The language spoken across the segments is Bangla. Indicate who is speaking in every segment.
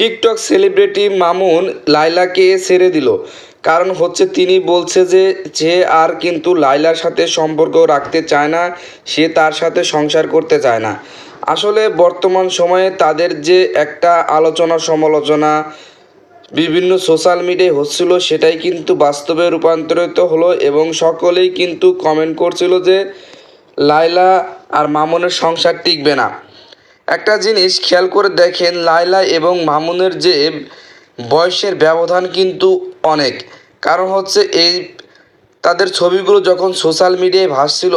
Speaker 1: টিকটক সেলিব্রিটি মামুন লাইলাকে ছেড়ে দিল। কারণ হচ্ছে তিনি বলছে যে, সে আর কিন্তু লাইলার সাথে সম্পর্ক রাখতে চায় না, সে তার সাথে সংসার করতে চায় না। আসলে বর্তমান সময়ে তাদের যে একটা আলোচনা সমালোচনা বিভিন্ন সোশ্যাল মিডিয়ায় হচ্ছিল, সেটাই কিন্তু বাস্তবে রূপান্তরিত হলো এবং সকলেই কিন্তু কমেন্ট করছিল যে লাইলা আর মামুনের সংসার টিকবে না। একটা জিনিস খেয়াল করে দেখেন লাইলা এবং মামুনের যে বয়সের ব্যবধান কিন্তু অনেক। কারণ হচ্ছে এই তাদের ছবিগুলো যখন সোশ্যাল মিডিয়ায় ভাসছিল,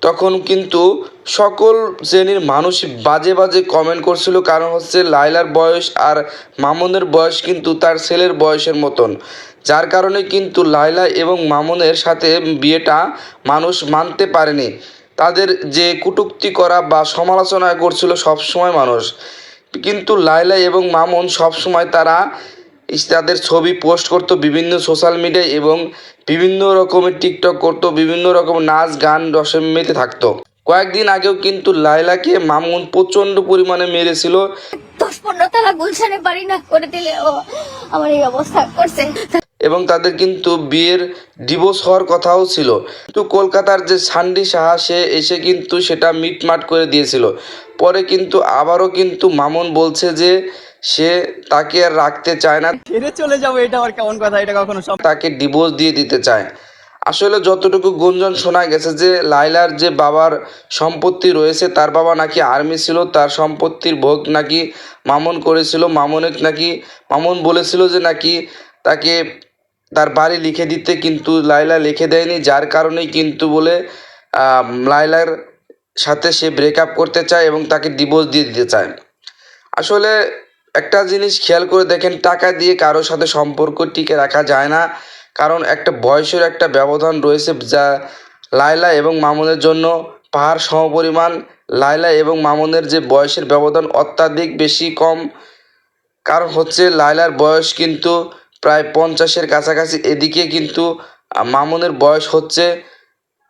Speaker 1: তখন কিন্তু সকল শ্রেণির মানুষ বাজে বাজে কমেন্ট করছিল। কারণ হচ্ছে লাইলার বয়স আর মামুনের বয়স কিন্তু তার ছেলের বয়সের মতন। যার কারণে কিন্তু লাইলা এবং মামুনের সাথে বিয়েটা মানুষ মানতে পারেনি। তাদের যে কটূক্তি করা বা সমালোচনা করছিল সবসময় মানুষ। কিন্তু লাইলা এবং মামুন সবসময় তারা তাদের ছবি পোস্ট করতো বিভিন্ন সোশ্যাল মিডিয়ায় এবং বিভিন্ন রকমের টিকটক করতো, বিভিন্ন রকম নাচ, গান রসে মেতে থাকতো। কয়েকদিন আগেও কিন্তু লাইলাকে মামুন প্রচণ্ড পরিমাণে মেরেছিল।
Speaker 2: দশ পনেরো গুলশানে পারি না করে দিলে ও আমার এই অবস্থা করছে।
Speaker 1: এবং তাদের কিন্তু বিয়ের ডিভোর্স হওয়ার কথাও ছিল। কিন্তু কলকাতার যে সান্ডি সাহা সে এসে কিন্তু সেটা মিটমাট করে দিয়েছিল। পরে কিন্তু আবারও কিন্তু মামুন বলছে যে সে তাকে আর রাখতে চায় না।
Speaker 3: ছেড়ে চলে যাব এটা আর কেমন কথা? এটা কখনো
Speaker 1: তাকে ডিভোর্স দিয়ে দিতে চায়। আসলে যতটুকু গুঞ্জন শোনা গেছে যে লাইলার যে বাবার সম্পত্তি রয়েছে তার বাবা নাকি আর্মি ছিল তার সম্পত্তির ভোগ নাকি মামুন করেছিল। মামুনের নাকি মামুন বলেছিল যে নাকি তাকে তার বাড়ি লিখে দিতে কিন্তু লাইলা লিখে দেয়নি যার কারণেই কিন্তু বলে আহ, লাইলার সাথে সে ব্রেকআপ করতে চায় এবং তাকে ডিভোর্স দিয়ে দিতে চায়। আসলে একটা জিনিস খেয়াল করে দেখেন টাকা দিয়ে কারোর সাথে সম্পর্ক টিকে রাখা যায় না। কারণ একটা বয়সের একটা ব্যবধান রয়েছে যা লায়লা এবং মামুনের জন্য পাহাড় সমপরিমাণ। লায়লা এবং মামুনের যে বয়সের ব্যবধান অত্যাধিক বেশি কম। কারণ হচ্ছে লায়লার বয়স কিন্তু প্রায় পঞ্চাশের কাছাকাছি। এদিকে কিন্তু মামুনের বয়স হচ্ছে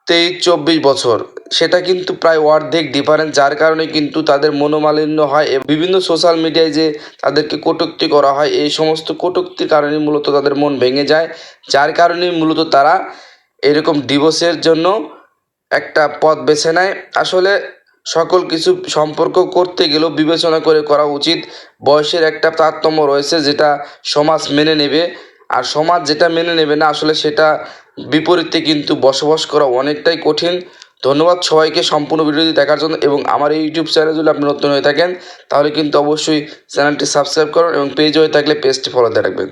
Speaker 1: তেইশ চব্বিশ বছর। সেটা কিন্তু প্রায় অর্ধেক ডিফারেন্স যার কারণে কিন্তু তাদের মনোমালিন্য হয় বিভিন্ন সোশ্যাল মিডিয়ায় যে তাদেরকে কটূক্তি করা হয়, এই সমস্ত কটূক্তির কারণে মূলত তাদের মন ভেঙে যায়। যার কারণে মূলত তারা এরকম ডিভোর্সের জন্য একটা পথ বেছে নেয়। আসলে সকল কিছু সম্পর্ক করতে গেলেও বিবেচনা করে করা উচিত। বয়সের একটা তারতম্য রয়েছে যেটা সমাজ মেনে নেবে। আর সমাজ যেটা মেনে নেবে না, আসলে সেটা বিপরীতে কিন্তু বসবাস করা অনেকটাই কঠিন। ধন্যবাদ সবাইকে সম্পূর্ণ ভিডিওটি দেখার জন্য এবং আমার এই ইউটিউব চ্যানেল যদি আপনি নতুন হয়ে থাকেন, তাহলে কিন্তু অবশ্যই চ্যানেলটি সাবস্ক্রাইব করুন এবং পেজ হয়ে থাকলে পেজটি ফলো দিয়ে রাখবেন।